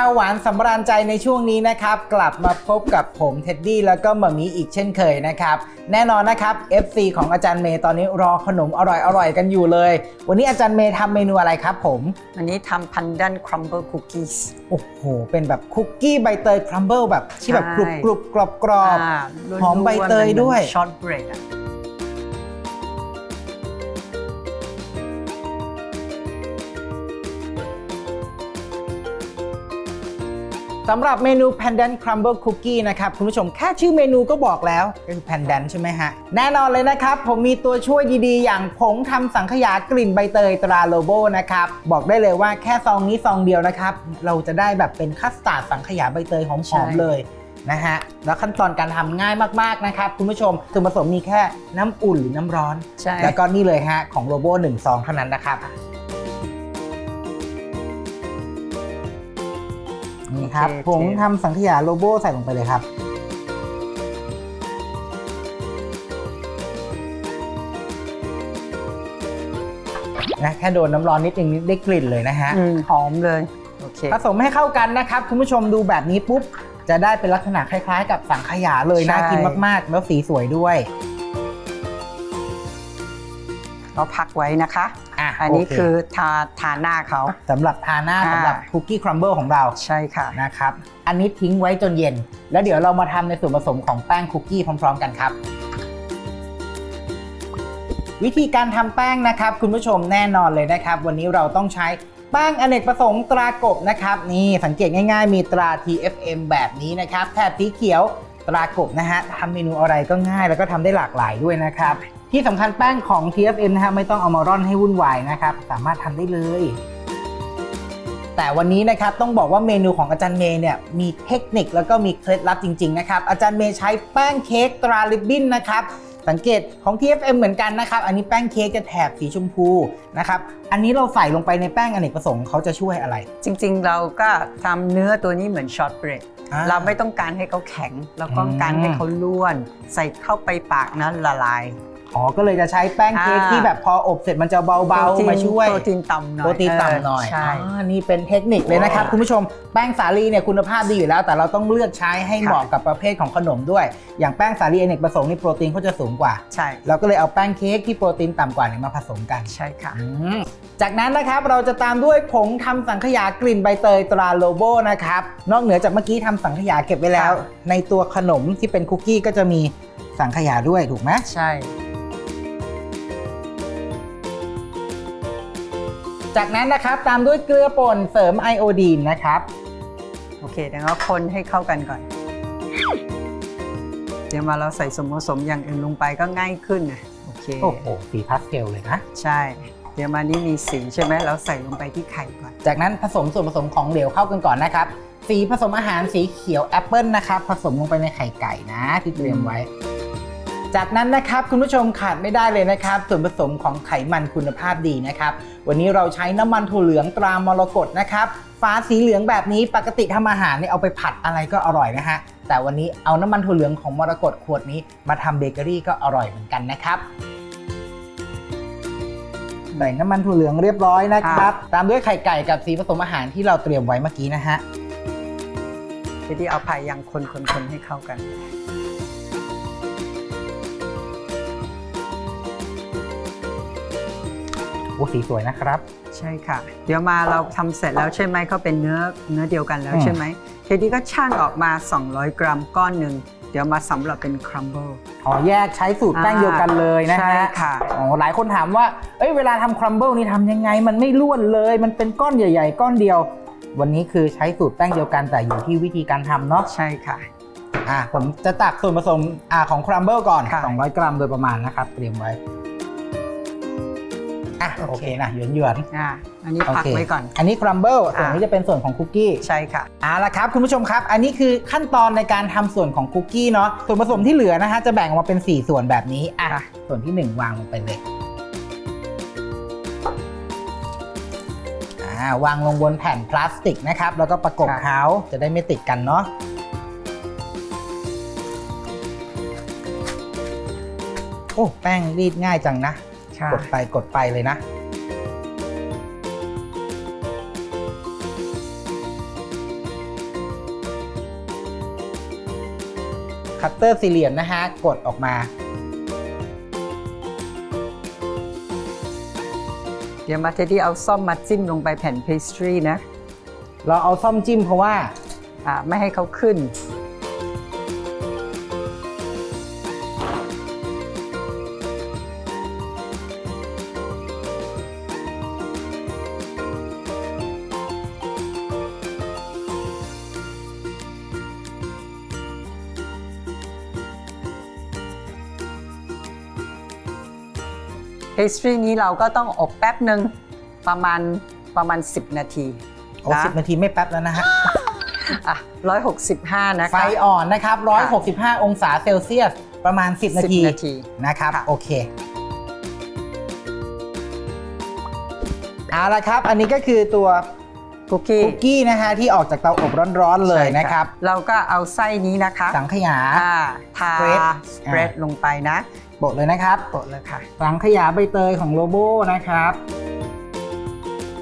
ข้าวหวานสำราญใจในช่วงนี้นะครับ กลับมาพบกับผมเท็ดดี้แล้วก็หมามีอีกเช่นเคยนะครับ แน่นอนนะครับ FC ของอาจารย์เมย์ตอนนี้รอขนมอร่อยๆกันอยู่เลย วันนี้อาจารย์เมย์ทำเมนูอะไรครับผมวันนี้ทำพันดันครัมเบิลคุกกี้โอ้โห เป็นแบบคุกกี้ใบเตยครัมเบิลแบบที่แบบกรุบกรุบกรอบกรอบหอมใบเตยด้วยช็อตเบรดอะ สำหรับเมนู Pandan Crumble Cookie นะครับ คุณผู้ชมแค่ชื่อเมนูก็บอกแล้วเป็น Pandan ใช่ไหมฮะ แน่นอนเลยนะครับ ผมมีตัวช่วยดีๆ อย่างผงทำสังขยากลิ่นใบเตยตราโลโบนะครับ บอกได้เลยว่าแค่ซองนี้ซองเดียวนะครับ เราจะได้แบบเป็นคัสตาร์ดสังขยาใบเตยหอมๆเลยนะฮะแล้วขั้นตอนการทำง่ายมากๆนะครับคุณผู้ชมส่วนผสมมีแค่น้ำอุ่นหรือน้ำร้อนใช่แล้วก็นี่เลยฮะของโลโบ1ซองเท่านั้นนะครับ ครับโอเคผงทำสังขยาโลโบใส่ลงไปเลยครับ นะแค่โดนน้ำร้อนนิดนึงได้กลิ่นเลยนะฮะ อืมหอมเลย โอเค ผสมให้เข้ากันนะครับ คุณผู้ชมดูแบบนี้ปุ๊บ จะได้เป็นลักษณะคล้ายๆ กับสังขยาเลยใช่น่ากินมากๆ แล้วสีสวยด้วย เราพักไว้นะคะ อะอันนี้โเคือทาทาหน้าเขา สำหรับทาหน้าอ่า สำหรับคุกกี้ครัมเบิลของเราใช่ค่ะ นะครับ อันนี้ทิ้งไว้จนเย็น แล้วเดี๋ยวเรามาทำในส่วนผสมของแป้งคุกกี้พร้อม ๆ กันครับ วิธีการทำแป้งนะครับ คุณผู้ชมแน่นอนเลยนะครับ วันนี้เราต้องใช้แป้งอเนกประสงค์ตรากบนะครับ นี่สังเกตง่าย ๆ มีตรา TFM แบบนี้นะครับแถบสีเขียวตรากบนะฮะทำเมนูอะไรก็ง่ายแล้วก็ทำได้หลากหลายด้วยนะครับ ที่สำคัญแป้งของ TFM นะฮะไม่ต้องเอามาร่อนให้วุ่นวายนะครับ สามารถทำได้เลย แต่วันนี้นะครับต้องบอกว่าเมนูของอาจารย์เมย์เนี่ยมีเทคนิคแล้วก็มีเคล็ดลับจริง ๆ นะครับ อาจารย์เมย์ใช้แป้งเค้กตราลิบบิ้นนะครับสังเกตของ TFM เหมือนกันนะครับ อันนี้แป้งเค้กจะแถบสีชมพูนะครับ อันนี้เราใส่ลงไปในแป้งอเนกประสงค์เขาจะช่วยอะไร จริงๆ เราก็ทำเนื้อตัวนี้เหมือนช็อตเบรดอ่าเราไม่ต้องการให้เขาแข็ง เราต้องการให้เขาล้วน ใส่เข้าไปปากนั้นละลาย อ๋อ ก็เลยจะใช้แป้งเค้กอ่าที่แบบพออบเสร็จมันจะเบาโปรตีนๆมาช่วยโปรตีนต่ำหน่อยโปรตีนต่ำหน่อยใช่อ่านี่เป็นเทคนิคเลยนะครับคุณผู้ชมแป้งสาลีเนี่ยคุณภาพดีอยู่แล้ว แต่เราต้องเลือกใช้ให้เหมาะกับประเภทของขนมด้วย อย่างแป้งสาลีอเนกประสงค์นี่โปรตีนเขาจะสูงกว่าใช่เราก็เลยเอาแป้งเค้กที่โปรตีนต่ำกว่าเนี่ยมาผสมกันใช่ค่ะอืมจากนั้นนะครับเราจะตามด้วยผงทำสังขยากลิ่นใบเตยตราโลโบนะครับนอกเหนือจากเมื่อกี้ทำสังขยาเก็บไว้แล้วค่ะในตัวขนมที่เป็นคุกกี้ก็จะมีสังขยาด้วยถูกไหมใช่ จากนั้นนะครับตามด้วยเกลือป่นเสริมไอโอดีนนะครับโอเคเดี๋ยวเราคนให้เข้ากันก่อน เดี๋ยวมาเราใส่ส่วนผสมอย่างอื่นลงไปก็ง่ายขึ้นนะโอเคโอ้โหสีพาสเทลเลยนะ ใช่ เดี๋ยวมานี่มีสีใช่ไหมเราใส่ลงไปที่ไข่ก่อน จากนั้นผสมส่วนผสมของเหลวเข้ากันก่อนนะครับ สีผสมอาหารสีเขียวแอปเปิลนะครับ ผสมลงไปในไข่ไก่นะที่เตรียมไว้ จากนั้นนะครับคุณผู้ชมขาดไม่ได้เลยนะครับส่วนผสมของไขมันคุณภาพดีนะครับ วันนี้เราใช้น้ำมันถั่วเหลืองตรามรกตนะครับฟ้าสีเหลืองแบบนี้ปกติทำอาหารเนี่ยเอาไปผัดอะไรก็อร่อยนะฮะแต่วันนี้เอาน้ำมันถั่วเหลืองของมรกตขวดนี้มาทำเบเกอรี่ก็อร่อยเหมือนกันนะครับใส่น้ำมันถั่วเหลืองเรียบร้อยนะครับ ตามด้วยไข่ไก่กับสีผสมอาหารที่เราเตรียมไว้เมื่อกี้นะฮะทีนี้เอาพายยังคนคนคนให้เข้ากัน โอ้สีสวยนะครับ ใช่ค่ะ เดี๋ยวมาเราทำเสร็จแล้วใช่ไหมเขาเป็นเนื้อเนื้อเดียวกันแล้วอืมใช่ไหมทีนี้ก็ช่างออกมา 200 กรัมก้อนหนึ่งเดี๋ยวมาสำหรับเป็นครัมเบิลอ๋อแยกใช้สูตรแป้งเดียวกันเลยนะใช่ฮะค่ะอ๋อหลายคนถามว่าเอ้ยเวลาทำครัมเบิลนี่ทำยังไง มันไม่ร่วนเลย มันเป็นก้อนใหญ่ ๆ ก้อนเดียว วันนี้คือใช้สูตรแป้งเดียวกันแต่อยู่ที่วิธีการทำเนาะใช่ค่ะอะผมจะตักส่วนผสมอ่าของครัมเบิลก่อนค่ะ200 กรัมโดยประมาณนะครับเตรียมไว้ อะโอโอเคเคนะหยวนหยวนอ่าอันนี้ๆโอพักเคไว้ก่อน อันนี้ครัมเบิลส่วนอะนี้จะเป็นส่วนของคุกกี้ใช่ค่ะเอาละครับคุณผู้ชมครับ อันนี้คือขั้นตอนในการทำส่วนของคุกกี้เนาะส่วนผสมที่เหลือนะฮะจะแบ่งออกมาเป็น 4 ส่วนแบบนี้อะค่ะส่วนที่ 1 วางลงไปเลยอ่าวางลงบนแผ่นพลาสติกนะครับแล้วก็ประกบเขาจะได้ไม่ติดกันเนาะโอ้แป้งรีดง่ายจังนะ กดไปกดไปเลยนะ คัตเตอร์สี่เหลี่ยมนะฮะ กดออกมา เดี๋ยวมาเทดี้เอาซ่อมมาจิ้มลงไปแผ่นเพสตรีนะเราเอาซ่อมจิ้มเพราะว่าไม่ให้เขาขึ้น เพสตรีนี้เราก็ต้องอบแป๊บหนึ่งประมาณประมาณ 10 นาทีโอ้นะสิบนาทีไม่แป๊บแล้วนะฮะ อะ165 นะคะ ไฟอ่อนนะครับ 165 องศาเซลเซียส ประมาณ 10 นาที 10 นาที นะครับ ค่ะ โอเค เอาละครับ อันนี้ก็คือตัวคุกกี้คุกกี้นะฮะ ที่ออกจากเตาอบร้อนๆเลยนะครับ เราก็เอาไส้นี้นะคะสังขยา อ่าทา spread สเปรดลงไปนะ โปะเลยนะครับโปะเลยค่ะสังขยาใบเตยของโลโบนะครับ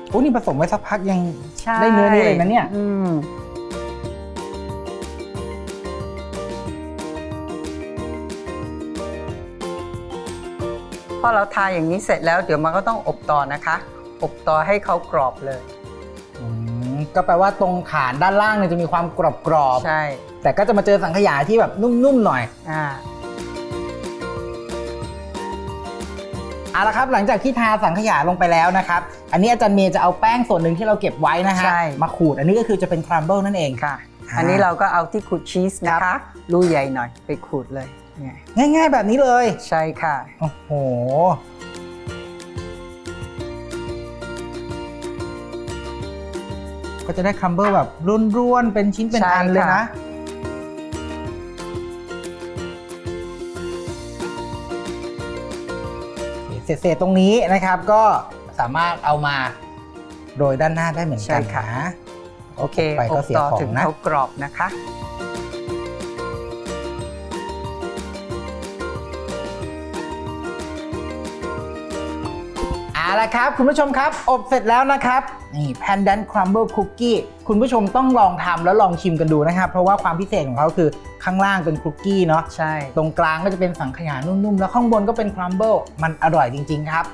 โอ้นี่ผสมไว้สักพักยังใช่ได้เนื้อนี้เลยนะเนี่ย อืมพอเราทาอย่างนี้เสร็จแล้วเดี๋ยวมันก็ต้องอบต่อนะคะ อบต่อให้เขากรอบเลย อืมก็แปลว่าตรงฐานด้านล่างเนี่ยจะมีความกรอบใช่ๆแต่ก็จะมาเจอสังขยาที่แบบนุ่มๆหน่อย อ่า เอาละครับหลังจากที่ทาสังขยาลงไปแล้วนะครับ อันนี้อาจารย์เมย์จะเอาแป้งส่วนหนึ่งที่เราเก็บไว้นะฮะใช่ มาขูดอันนี้ก็คือจะเป็นครัมเบิลนั่นเอง ค่ะ อ่า อันนี้เราก็เอาที่ขูดชีสนะครัคะบรูใหญ่หน่อยไปขูดเลยเนี่ยง่ายๆ แบบนี้เลย ใช่ค่ะ โอ้โห ก็จะได้ครัมเบิลแบบร่วนๆเป็นชิ้นเป็นใช่อันเลยค่ะนะ เศษๆตรงนี้นะครับ ก็สามารถเอามาโรยด้านหน้าได้เหมือนใช่กันค่ะนะโอเคไปอก็บเสียต่อของถึงนะเขากรอบนะคะ ละครับ คุณผู้ชมครับ อบเสร็จแล้วนะครับ นี่แพนดันครัมเบิลคุกกี้คุณผู้ชมต้องลองทำแล้วลองชิมกันดูนะครับ เพราะว่าความพิเศษของเขาคือข้างล่างเป็นคุกกี้เนาะใช่ ตรงกลางก็จะเป็นสังขยานุ่มๆ แล้วข้างบนก็เป็นครัมเบิลมันอร่อยจริง ๆ ครับ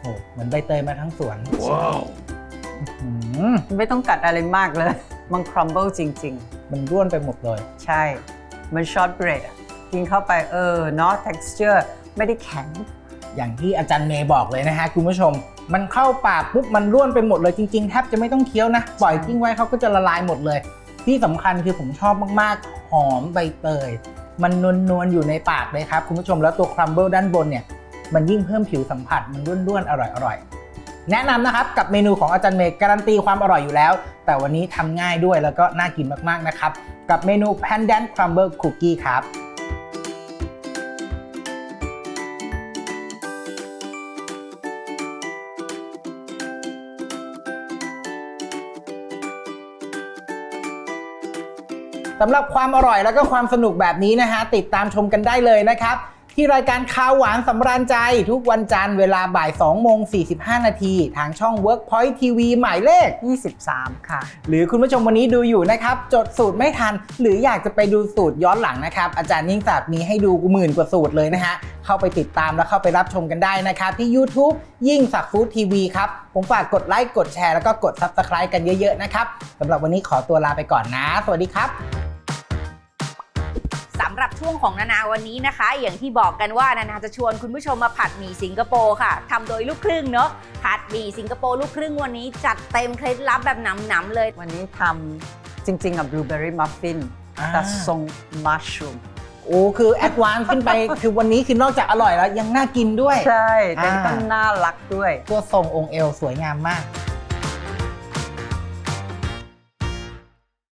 โอ้เหมือนใบเตยมาทั้งสวนว้าวไม่ต้องกัดอะไรมากเลย มันครัมเบิลจริงมันร่วนไปหมดเลยๆใช่ มันช็อตเบรดกินเข้าไปเออเนาะ texture ไม่ได้แข็ง อย่างที่อาจารย์เมย์บอกเลยนะฮะคุณผู้ชม มันเข้าปากปุ๊บมันร่วนไปหมดเลยจริงๆแทบจะไม่ต้องเคี้ยวนะปล่อยทิ้งไว้เขาก็จะละลายหมดเลย ที่สำคัญคือผมชอบมากๆ หอมใบเตย มันนวลๆอยู่ในปากเลยครับคุณผู้ชมแล้วตัวครัมเบิลด้านบนเนี่ยมันยิ่งเพิ่มผิวสัมผัสมันร่วนๆอร่อยๆแนะนำนะครับกับเมนูของอาจารย์เมย์การันตีความอร่อยอยู่แล้ว แต่วันนี้ทำง่ายด้วยแล้วก็น่ากินมากๆนะครับกับเมนู Pandan Crumble Cookie ครับ สำหรับความอร่อยแล้วก็ความสนุกแบบนี้นะฮะติดตามชมกันได้เลยนะครับ ที่รายการข่าวหวานสำราญใจทุกวันจันทร์เวลาบ่าย2โมง45 นาทีทางช่อง Workpoint TV หมายเลข 23 ค่ะ หรือคุณผู้ชมวันนี้ดูอยู่นะครับ จดสูตรไม่ทัน หรืออยากจะไปดูสูตรย้อนหลังนะครับ อาจารย์ยิ่งศักดิ์มีให้ดูหมื่นกว่าสูตรเลยนะฮะ เข้าไปติดตามแล้วเข้าไปรับชมกันได้นะครับ ที่ YouTube ยิ่งศักดิ์ฟู้ดทีวีครับ ผมฝากกดไลค์กดแชร์แล้วก็กด Subscribe กันเยอะๆนะครับสำหรับวันนี้ขอตัวลาไปก่อนนะ สวัสดีครับ สำหรับช่วงของนานาวันนี้นะคะ อย่างที่บอกกันว่านานาจะชวนคุณผู้ชมมาผัดหมี่สิงคโปร์ค่ะทำโดยลูกครึ่งเนาะผัดหมี่สิงคโปร์ลูกครึ่งวันนี้จัดเต็มเคล็ดลับแบบหนำๆเลย วันนี้ทำจริงๆกับบลูเบอร์รี่มัฟฟินอ่าแต่ทรงมัชรูมโอ้คือแอดวานซ์ขึ้นไป คือวันนี้คือนอกจากอร่อยแล้วยังน่ากินด้วย ใช่แต่ก็อ่าน่ารักด้วย ตัวทรงองค์เอวสวยงามมาก